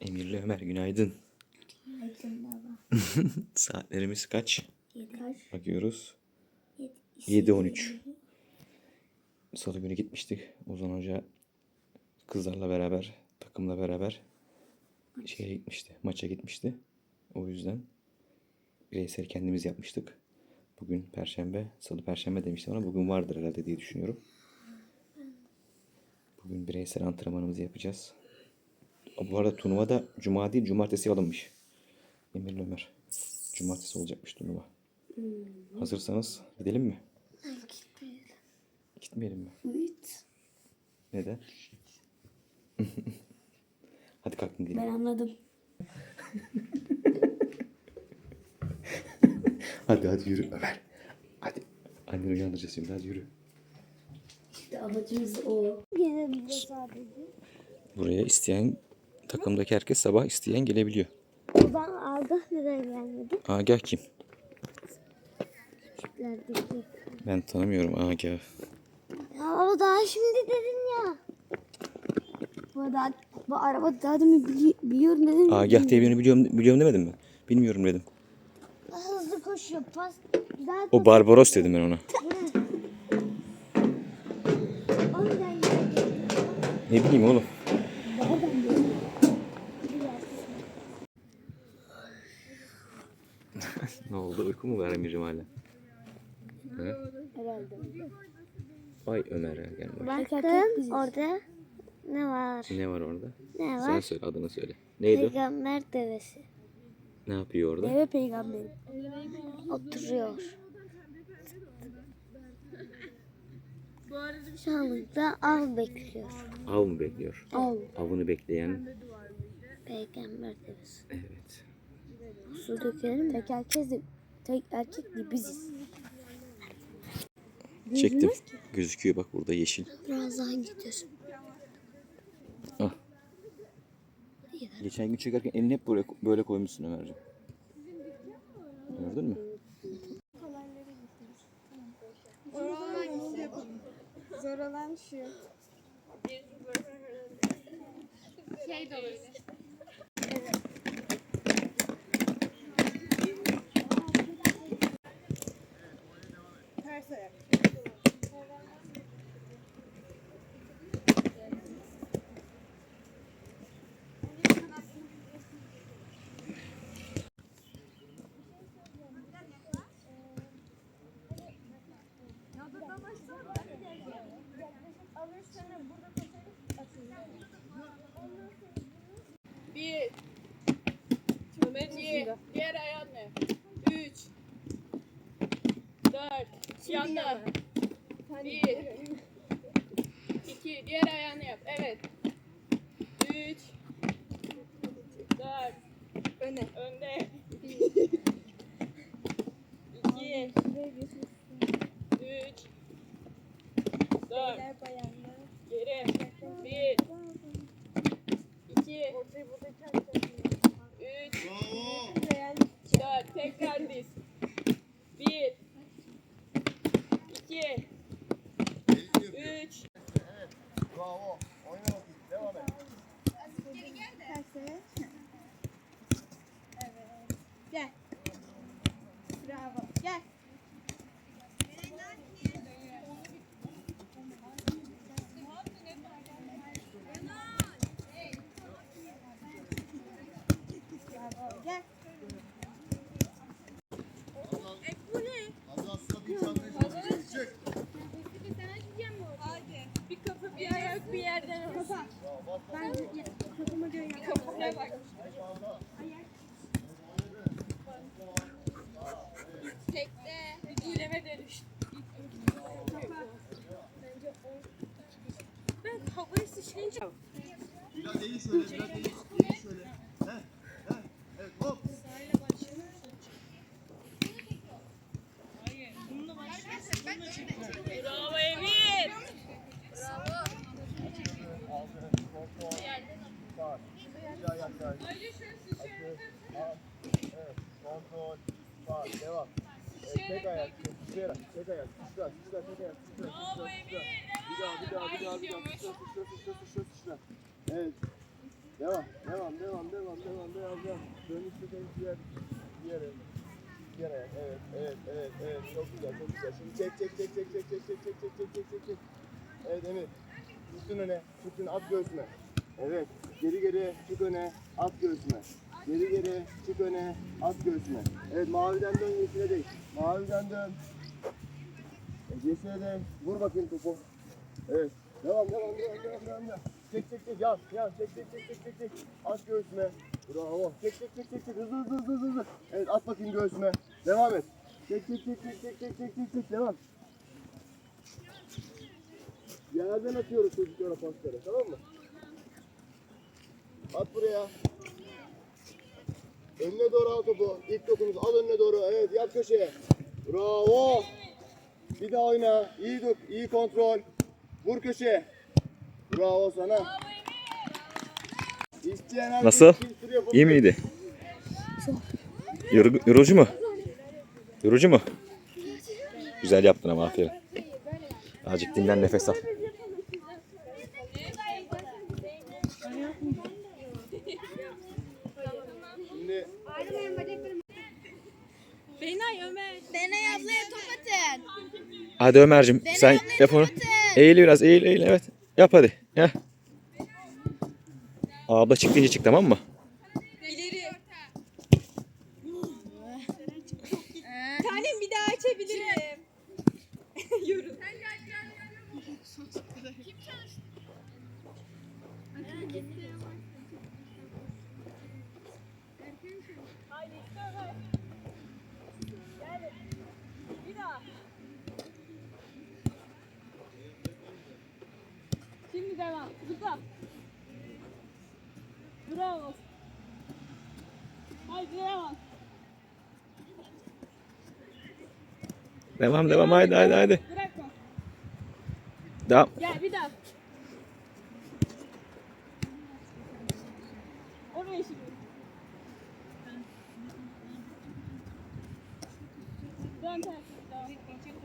Emirli Ömer günaydın. Günaydın baba. Saatlerimiz kaç? Yedi. Kaç? Bakıyoruz. Yedi. 7.13. Salı günü gitmiştik. Ozan Hoca kızlarla beraber, takımla beraber şeye gitmişti. Maça gitmişti. O yüzden bireysel kendimiz yapmıştık. Bugün perşembe, salı perşembe demiştim ama bugün vardır herhalde diye düşünüyorum. Bugün bireysel antrenmanımızı yapacağız. Bu arada turnuva da cuma değil cumartesi alınmış. Emirli Ömer. Cumartesi olacakmış turnuva. Hazırsanız gidelim mi? Gitmeyelim mi? Evet. Neden? Hadi kalkın gidelim. Ben anladım. Hadi hadi yürü Ömer. Hadi. Anneni uyandıracağız şimdi hadi yürü. İşte amacımız o. Gelebilir sadece. Buraya isteyen takımdaki herkes sabah isteyen gelebiliyor. Odan Agah neden gelmedi? Agah kim? Küçüklerdeki. Ben tanımıyorum Agah. Ya baba daha şimdi dedin ya. Bu, daha, bu araba daha demin bili, biliyorum dedin. Agah diye birini biliyorum, biliyorum demedim mi? Bilmiyorum dedim. Hızlı koşuyor. Pas. O Barbaros dedim ben ona. Ne bileyim oğlum. Nereden geldi? Ne oldu? Uyku mu var Emir'cim hala? He? Herhalde. Vay Ömer ya gel bak. Baktım orada ne var? Ne var orada? Ne Sen var? söyle adını söyle. Neydi o? Peygamber devesi. Ne yapıyor orada? Deve peygamberi. Oturuyor. Şu anlıkta av bekliyor. Av mı bekliyor? Av. Avını bekleyen. Peygamber devesi. Evet. Su dökelim mi? Tek erkek de, tek erkek de biziz. Çektim. Gözüküyor bak burada yeşil. Biraz daha gidiyor. Ah. Geçen gün çekerken elini hep böyle, böyle koymuşsun Ömerciğim. Gördün mü? Zor olan şu. Ters ayak. Bir. İki. Diğer ayağını. Dört. Yanda. Bir. İki. Diğer ayağını yap. Evet. Üç. Dört. Öne. Önde. İki. Üç. Dört. Eller bayanlar. Geri. Bir. İki. Üç. Bayan Dört. Tekrar diz. Bir. iki, Üç. Bravo. Oyna bakayım. Devam et. terse. Evet. Gel. Bravo. Gel. Bravo. Gel. Az daha sıra bir çantayı çalışacak. Bir kafa bir yerden olsun. Ben kafama. Ben havayı sıçrayınca Biraz iyi söyle. Biraz iyi söyle. Heh. Heh. Evet. Hop. Bravo Emir. Bir ayak daha. Açı. Al. Evet. Kontrol. Sağ. Devam. Evet, tek ayak. Sıçrayarak. Tek ayak. Sıçra. Sıçra. Tek ayak. Sıçra. Sıçra. Sıçra. Bir daha. Bir daha. Bir daha. Bir daha. Sıçra. Sıçra. Sıçra. Sıçra. Sıçra. Evet. Devam, devam, devam, devam, devam, devam, devam. Dönüşte de diğer, diğer el. Diğer ayak. Evet, evet, evet, evet. Çok güzel, çok güzel. Şimdi çek, çek, çek, çek, çek, çek, çek, çek, çek, çek, çek, çek. Evet Emir. Çıktın öne, çıktın at göğsüne. Evet. Geri geri çık öne, at göğsüne. Geri geri çık öne, at göğsüne. Evet maviden dön yeşile değil. Maviden dön. E, yeşile de vur bakayım topu. Evet. Devam, devam, devam, devam, devam. devam. Çek, çek, çek, yan, yan. Çek, çek, çek, çek, çek, çek. At göğsüne. Bravo. Çek, çek, çek, çek, çek. Hızlı, hızlı, hızlı, hızlı. Evet, at bakayım göğsüne. Devam et. Çek, çek, çek, çek, çek, çek, çek, çek, çek. Devam. Yerden atıyoruz çocuklara pasları, tamam mı? At buraya. Önüne doğru al topu. İlk dokunuz al önüne doğru. Evet, yap köşeye. Bravo. Bir daha oyna. İyi dok, iyi kontrol. Vur köşeye. Bravo sana. İsteyen Nasıl? İyi miydi? Yoru, yorucu mu? Yorucu mu? Güzel yaptın ama aferin. Azıcık dinlen nefes al. Hadi Ömer'cim sen yap onu. Eğil biraz eğil eğil evet. Yap hadi. Heh. Abla çık deyince çık tamam mı? İleri. Tanem bir daha açabilirim. Yorum. Bir daha. Şimdi devam. Zıpla. Bravo. Haydi devam. Devam devam haydi haydi haydi. Bırakma. Devam. Gel bir daha. Oraya şimdi. Dön ters.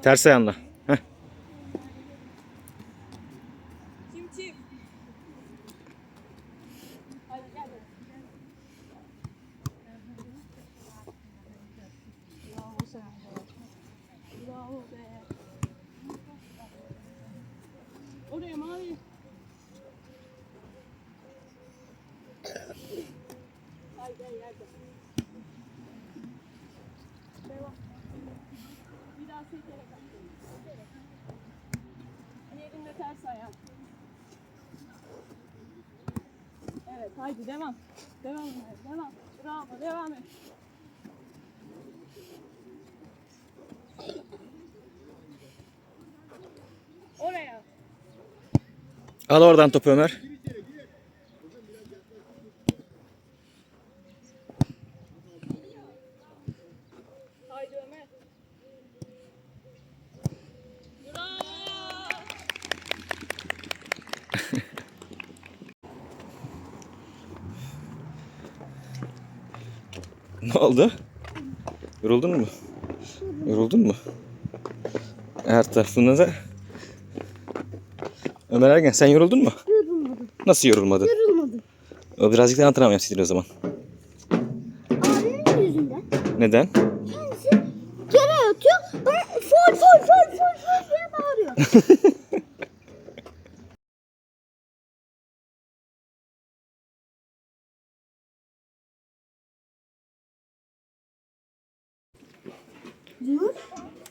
Ters ayağınla. Heh. Çim çim. Hadi gel. Bravo sen be. Bravo be. Oraya mavi. Haydi haydi haydi. Devam. At. Sekerek. Yerinde ters ayak. Evet haydi devam. Devam. Devam. Bravo devam et. Oraya. Al oradan topu Ömer. Ne oldu? Yoruldun mu? Yoruldun mu? Her tarafına da... Ömer Ergen sen yoruldun mu? Yorulmadım. Nasıl yorulmadın? Yorulmadım. O birazcık da antrenman yapsaydın o zaman. Abimin yüzünden. Neden? Kendisi yere yatıyor. Bana fol fol fol fol fol diye bağırıyor.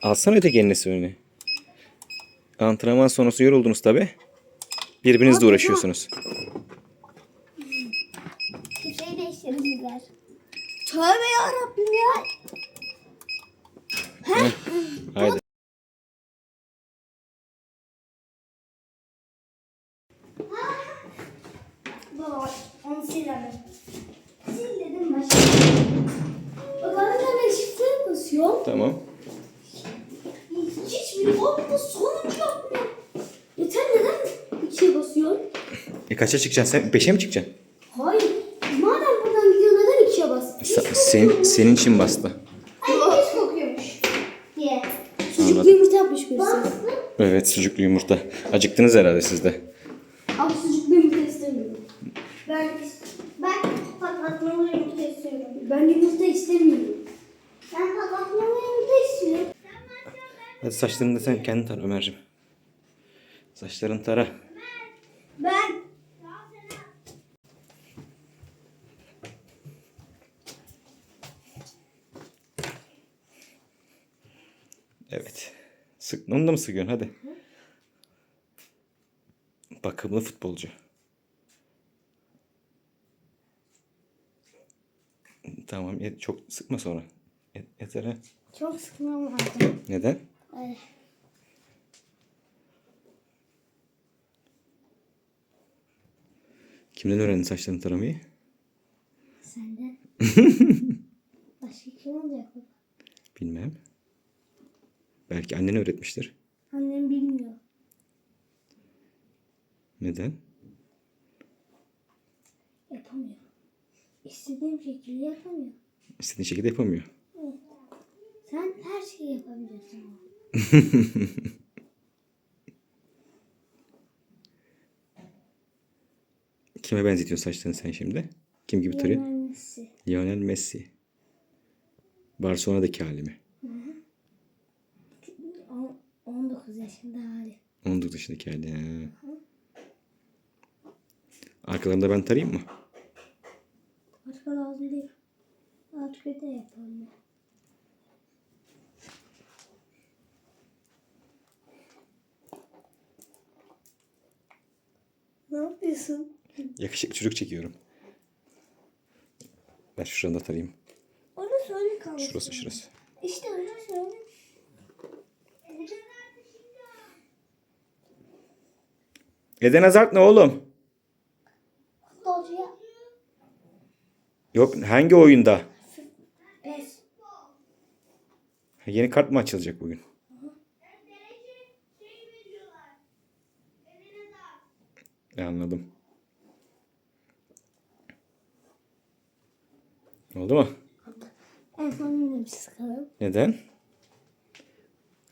Alsana öteki eline suyunu. Antrenman sonrası yoruldunuz tabi. Birbirinizle uğraşıyorsunuz. Bir şey değiştirdiler. Tövbe yarabbim ya. Haydi. Baba onu silelim. Sil dedim başka. Arada shift'e basıyorum. Tamam. Hiçbir olmadı sonuç yapmıyor. Ya sen neden ikiye basıyorsun? E kaça çıkacaksın sen? Beşe mi çıkacaksın? Hayır. Madem buradan gidiyor neden ikiye bas? Sa- sen, senin için bastı. Ay pis kokuyormuş. Diye. Sucuklu yumurta yapmış birisi. Evet sucuklu yumurta. Acıktınız herhalde siz de. Abi sucuklu yumurta istemiyorum. Ben Ben yumurta istemiyorum. Ben kapatlama yumurta istiyorum. Hadi saçlarını da sen kendin tar Ömerciğim. Saçlarını tara. Ben Evet. Sık, onu da mı sıkıyorsun? Hadi. Bakımlı futbolcu. Tamam. Çok sıkma sonra. Ye- Yeter ha. çok sıkmam lazım. Neden? Öyle. Kimden öğrendin saçlarını taramayı? Senden. Başka kim olacak? Bilmem. Belki annen öğretmiştir. Annem bilmiyor. Neden? Yapamıyor. İstediğim şekilde yapamıyor. İstediğin şekilde yapamıyor. Sen her şeyi yapabiliyorsun. Kime benzetiyorsun saçlarını sen şimdi? Kim gibi tarıyorsun? Önemlisi. Lionel Messi. Barcelona'daki hali mi? On- 19 yaşında hali. 19 yaşındaki hali. Ha. Arkalarında ben tarayayım mı? Başka lazım değil. Artık öde yapalım. Ne yapıyorsun? Yakışıklı çocuk çekiyorum. Ben şuradan da tarayayım. Onu söyle kalsın. Şurası şurası. İşte onu söyle. Eden Hazard ne oğlum? Futbolcuya Yok hangi oyunda? pes. Yeni kart mı açılacak bugün? Anladım. Oldu mu? Bir sıkalım. Neden?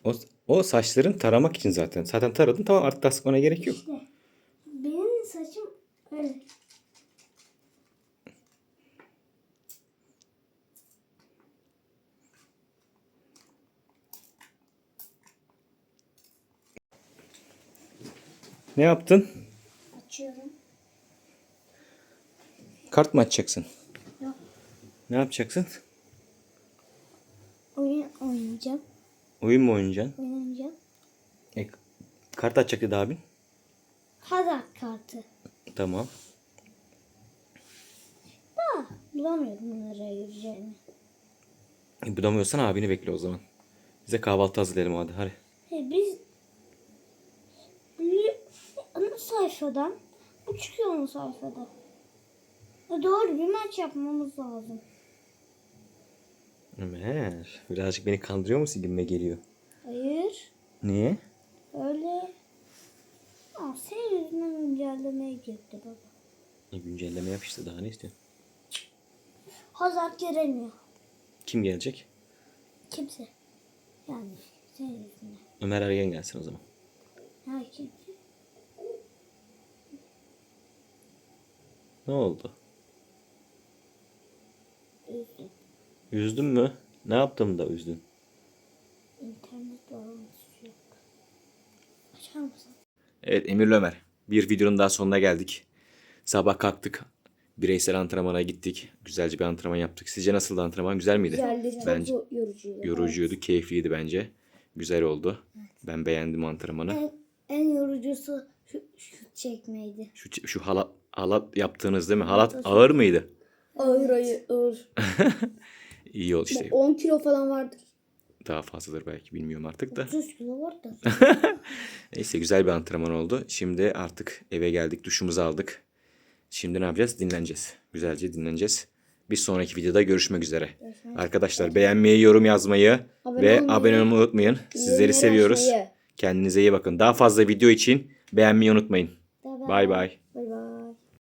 O, o saçların taramak için zaten. Zaten taradın tamam artık daha sıkmana gerek yok. İşte benim saçım öyle. Ne yaptın? Kart mı açacaksın? Yok. Ne yapacaksın? Oyun oynayacağım. Oyun mu oynayacaksın? Oynayacağım. E, kart açacak dedi abin. Hazard kartı. Tamam. Da bulamıyorum nereye gireceğini. E, bulamıyorsan abini bekle o zaman. Bize kahvaltı hazırlayalım hadi hadi. He, biz ana sayfadan bu çıkıyor ana sayfada. E, doğru bir maç yapmamız lazım. Ömer birazcık beni kandırıyor musun gibime geliyor. Hayır. Niye? Öyle. Aa, senin yüzünden güncellemeye girdi baba. E, güncelleme yap işte daha ne istiyorsun? Hazard gelemiyor. Kim gelecek? Kimse. Yani senin yüzünden. Ömer Ergen gelsin o zaman. Ha kimse. Ne oldu? Üzdüm. Üzdün mü? Ne yaptım da üzdün? İnternet bağlantısı yok. Açar mısın? Evet Emirli Ömer. Bir videonun daha sonuna geldik. Sabah kalktık. Bireysel antrenmana gittik. Güzelce bir antrenman yaptık. Sizce nasıldı antrenman? Güzel miydi? Güzeldi. Çok Bence yorucuydu. yorucuydu, keyifliydi bence. Güzel oldu. Ben beğendim antrenmanı. En, en yorucusu şu, şut çekmeydi. Şu şu halat halat yaptığınız değil mi? Halat ağır mıydı? Ağır ağır ağır. İyi oldu işte. 10 kilo falan vardır. Daha fazladır belki bilmiyorum artık da. 30 kilo vardır. Neyse güzel bir antrenman oldu. Şimdi artık eve geldik, duşumuzu aldık. Şimdi ne yapacağız? Dinleneceğiz. Güzelce dinleneceğiz. Bir sonraki videoda görüşmek üzere. Arkadaşlar beğenmeyi, yorum yazmayı Abone ve olmayı, abone olmayı unutmayın. Sizleri seviyoruz. Kendinize iyi bakın. Daha fazla video için beğenmeyi unutmayın. Bay bay.